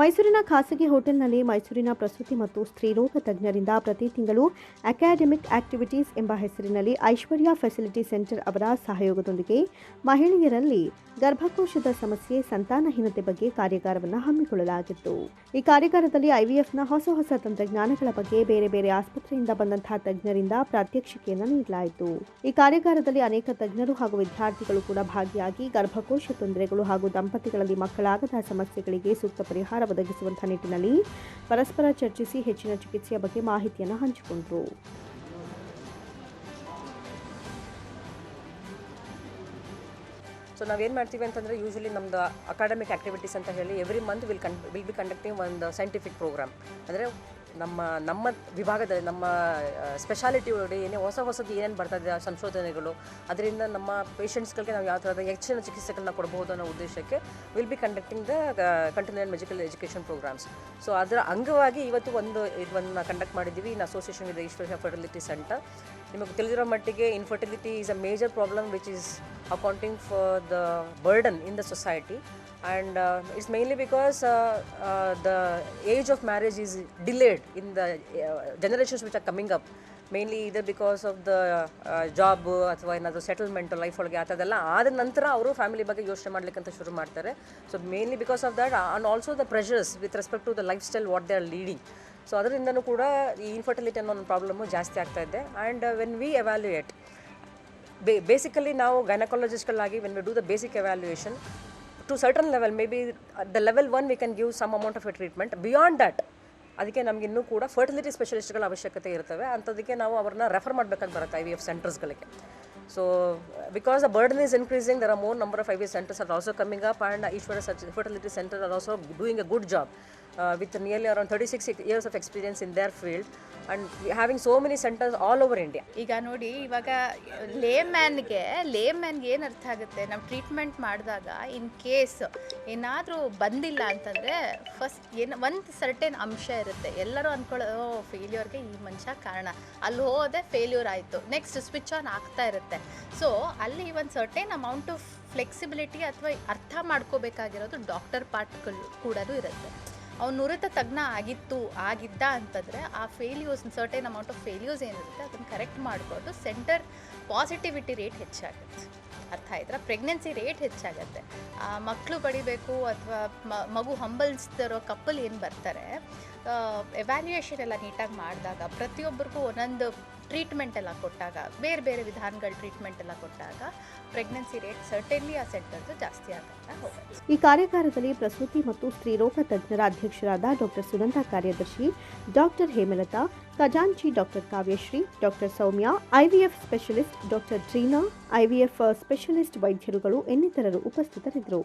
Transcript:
ಮೈಸೂರಿನ ಖಾಸಗಿ ಹೋಟೆಲ್ನಲ್ಲಿ ಮೈಸೂರಿನ ಪ್ರಸೂತಿ ಮತ್ತು ಸ್ತ್ರೀರೋಗ ತಜ್ಞರಿಂದ ಪ್ರತಿ ತಿಂಗಳು ಅಕಾಡೆಮಿಕ್ ಆಕ್ಟಿವಿಟೀಸ್ ಎಂಬ ಹೆಸರಿನಲ್ಲಿ ಐಶ್ವರ್ಯ ಫೆಸಿಲಿಟಿ ಸೆಂಟರ್ ಅವರ ಸಹಯೋಗದೊಂದಿಗೆ ಮಹಿಳೆಯರಲ್ಲಿ ಗರ್ಭಕೋಶದ ಸಮಸ್ಯೆ ಸಂತಾನಹೀನತೆ ಬಗ್ಗೆ ಕಾರ್ಯಾಗಾರವನ್ನು ಹಮ್ಮಿಕೊಳ್ಳಲಾಗಿತ್ತು. ಈ ಕಾರ್ಯಾಗಾರದಲ್ಲಿ ಐವಿಎಫ್ನ ಹೊಸ ಹೊಸ ತಂತ್ರಜ್ಞಾನಗಳ ಬಗ್ಗೆ ಬೇರೆ ಬೇರೆ ಆಸ್ಪತ್ರೆಯಿಂದ ಬಂದಂತಹ ತಜ್ಞರಿಂದ ಪ್ರಾತ್ಯಕ್ಷಿಕೆಯನ್ನು ನೀಡಲಾಯಿತು. ಈ ಕಾರ್ಯಾಗಾರದಲ್ಲಿ ಅನೇಕ ತಜ್ಞರು ಹಾಗೂ ವಿದ್ಯಾರ್ಥಿಗಳು ಕೂಡ ಭಾಗಿಯಾಗಿ ಗರ್ಭಕೋಶ ತೊಂದರೆಗಳು ಹಾಗೂ ದಂಪತಿಗಳಲ್ಲಿ ಮಕ್ಕಳಾಗದ ಸಮಸ್ಯೆಗಳಿಗೆ ಸೂಕ್ತ ಪರಿಹಾರ ಒದಗಿಸುವಂತಹ ನಿಟ್ಟಿನಲ್ಲಿ ಪರಸ್ಪರ ಚರ್ಚಿಸಿ ಹೆಚ್ಚಿನ ಚಿಕಿತ್ಸೆಯ ಬಗ್ಗೆ ಮಾಹಿತಿಯನ್ನು ಹಂಚಿಕೊಂಡರು. ಸೊ ನಾವೇನು ಮಾಡ್ತೀವಿ ಅಂತಂದರೆ ಯೂಶಲಿ ನಮ್ಮದು ಅಕಾಡೆಮಿಕ್ ಆ್ಯಕ್ಟಿವಿಟೀಸ್ ಅಂತ ಹೇಳಿ every month will can will be conducting ಒಂದು ಸೈಂಟಿಫಿಕ್ ಪ್ರೋಗ್ರಾಮ್ ಅಂದರೆ ನಮ್ಮ ನಮ್ಮ ವಿಭಾಗದಲ್ಲಿ, ನಮ್ಮ ಸ್ಪೆಷಾಲಿಟಿ ಒಳಗಡೆ ಏನೇ ಹೊಸ ಹೊಸದು ಏನೇನು ಬರ್ತದೆ ಸಂಶೋಧನೆಗಳು, ಅದರಿಂದ ನಮ್ಮ ಪೇಷಂಟ್ಸ್ಗಳಿಗೆ ನಾವು ಯಾವ ಥರದ ಹೆಚ್ಚಿನ ಚಿಕಿತ್ಸೆಗಳನ್ನ ಕೊಡಬಹುದು ಅನ್ನೋ ಉದ್ದೇಶಕ್ಕೆ will be conducting the continue medical education programmes so ಅದರ ಅಂಗವಾಗಿ ಇವತ್ತು ಒಂದು ಇದನ್ನು ಕಂಡಕ್ಟ್ ಮಾಡಿದ್ದೀವಿ. In association with Ishwarya fertility centre ನಿಮಗೆ ತಿಳಿದಿರೋ ಮಟ್ಟಿಗೆ infertility is a major problem which is accounting for the burden in the society and uh, it's mainly because uh, uh, the age of marriage is delayed in the uh, generations which are coming up. Mainly either because of the job ಅಥವಾ ಏನಾದರೂ settlement life ಒಳಗೆ ಆ ಥರದೆಲ್ಲ ಆದ ನಂತರ ಅವರು family ಬಗ್ಗೆ ಯೋಚನೆ ಮಾಡ್ಲಿಕ್ಕಂತ ಶುರು ಮಾಡ್ತಾರೆ. So mainly because of that and also the pressures with respect to the life style what they are leading so ಅದರಿಂದನೂ ಕೂಡ ಈ ಇನ್ಫರ್ಟಿಲಿಟಿ ಅನ್ನೋ ಒಂದು ಪ್ರಾಬ್ಲಮ್ಮು ಜಾಸ್ತಿ ಆಗ್ತಾ ಇದೆ. ಆ್ಯಂಡ್ ವೆನ್ ವಿ ಎವ್ಯಾಲ್ಯೂಯೇಟ್ ಬೇ ಬೇಸಿಕಲಿ ನಾವು ಗೈನಕಾಲಜಿಸ್ಟ್ಗಳಾಗಿ when we do the basic evaluation to certain level maybe the level one we can give some amount of a treatment beyond that ಅದಕ್ಕೆ ನಮ್ಗೆ ಇನ್ನೂ ಕೂಡ ಫರ್ಟಿಲಿಟಿ ಸ್ಪೆಷಲಿಸ್ಟ್ಗಳ ಅವಶ್ಯಕತೆ ಇರ್ತವೆ. ಅಂಥದಕ್ಕೆ ನಾವು ಅವ್ರನ್ನ ರೆಫರ್ ಮಾಡಬೇಕಾಗಿ ಬರುತ್ತೆ I V F ಸೆಂಟರ್ಸ್ಗಳಿಗೆ so because the burden is increasing there are more number of I V centres are also coming up and Eshwara fertility centre are also doing a good job with nearly around thirty six years of experience in their field and having so many centres all over India ಈಗ ನೋಡಿ, ಇವಾಗ ಲೇ ಮ್ಯಾನ್ಗೆ ಲೇ ಮ್ಯಾನ್ಗೆ ಏನು ಅರ್ಥ ಆಗುತ್ತೆ? ನಾವು treatment ಮಾಡಿದಾಗ ಇನ್ ಕೇಸ್ ಏನಾದರೂ ಬಂದಿಲ್ಲ ಅಂತಂದರೆ ಫಸ್ಟ್ ಏನು, ಒಂದು ಸರ್ಟೇನ್ ಅಂಶ ಇರುತ್ತೆ. ಎಲ್ಲರೂ ಅಂದ್ಕೊಳ್ಳೋ ಫೇಲ್ಯೂರ್ಗೆ ಈ ಮನುಷ್ಯ ಕಾರಣ. ಅಲ್ಲಿ ಹೋದೆ ಫೇಲ್ಯೂರ್ ಆಯಿತು. ನೆಕ್ಸ್ಟ್ ಸ್ವಿಚ್ ಆನ್ ಆಗ್ತಾ ಇರುತ್ತೆ. ಸೊ ಅಲ್ಲಿ ಒಂದು ಸರ್ಟೇನ್ ಅಮೌಂಟ್ ಆಫ್ ಫ್ಲೆಕ್ಸಿಬಿಲಿಟಿ ಅಥವಾ ಅರ್ಥ ಮಾಡ್ಕೋಬೇಕಾಗಿರೋದು ಡಾಕ್ಟರ್ ಪಾರ್ಟ್ಗಳು ಕೂಡ ಇರುತ್ತೆ. ಅವ್ನು ನುರಿತ ತಜ್ಞ ಆಗಿತ್ತು, ಆಗಿದ್ದ ಅಂತಂದರೆ ಆ failures certain amount of failures ಏನಿರುತ್ತೆ ಅದನ್ನು ಕರೆಕ್ಟ್ ಮಾಡಿಕೊಂಡು ಸೆಂಟರ್ ಪಾಸಿಟಿವಿಟಿ ರೇಟ್ ಹೆಚ್ಚಾಗುತ್ತೆ. ಅರ್ಥ ಆಯ್ತಾ? ಪ್ರೆಗ್ನೆನ್ಸಿ ರೇಟ್ ಹೆಚ್ಚಾಗುತ್ತೆ. ಮಕ್ಕಳು ಪಡಿಬೇಕು ಅಥವಾ ಮಗು ಹಂಬಲ್ಸ್ತಿರೋ ಕಪ್ಪಲ್ ಏನು ಬರ್ತಾರೆ ಎವ್ಯಾಲ್ಯೂಯೇಷನ್ ಎಲ್ಲ ನೀಟಾಗಿ ಮಾಡಿದಾಗ, ಪ್ರತಿಯೊಬ್ಬರಿಗೂ ಒಂದೊಂದು ಟ್ರೀಟ್ಮೆಂಟ್ ಎಲ್ಲ ಕೊಟ್ಟಾಗ, ಬೇರೆ ಬೇರೆ ವಿಧಾನಗಳ ಟ್ರೀಟ್ಮೆಂಟ್ ಎಲ್ಲ ಕೊಟ್ಟಾಗ ಪ್ರೆಗ್ನೆನ್ಸಿ ರೇಟ್ ಸರ್ಟೆನ್ಲಿ ಆ ಸೆಂಟರ್ದು ಜಾಸ್ತಿ ಆಗುತ್ತೆ ಈ ಕಾರ್ಯಾಗಾರದಲ್ಲಿ ಪ್ರಸೂತಿ ಮತ್ತು ಸ್ತ್ರೀರೋಗ ತಜ್ಞರ ಅಧ್ಯಕ್ಷರಾದ ಡಾಕ್ಟರ್ ಸುನಂದ ಕಾರ್ಯದರ್ಶಿ, ಡಾಕ್ಟರ್ ಹೇಮಲತಾ, ಖಜಾಂಚಿ doctor Kavyashree, doctor Soumya, IVF specialist doctor Jeena IVF specialist ವೈದ್ಯರುಗಳು ಇನ್ನಿತರರು ಉಪಸ್ಥಿತರಿದ್ದರು.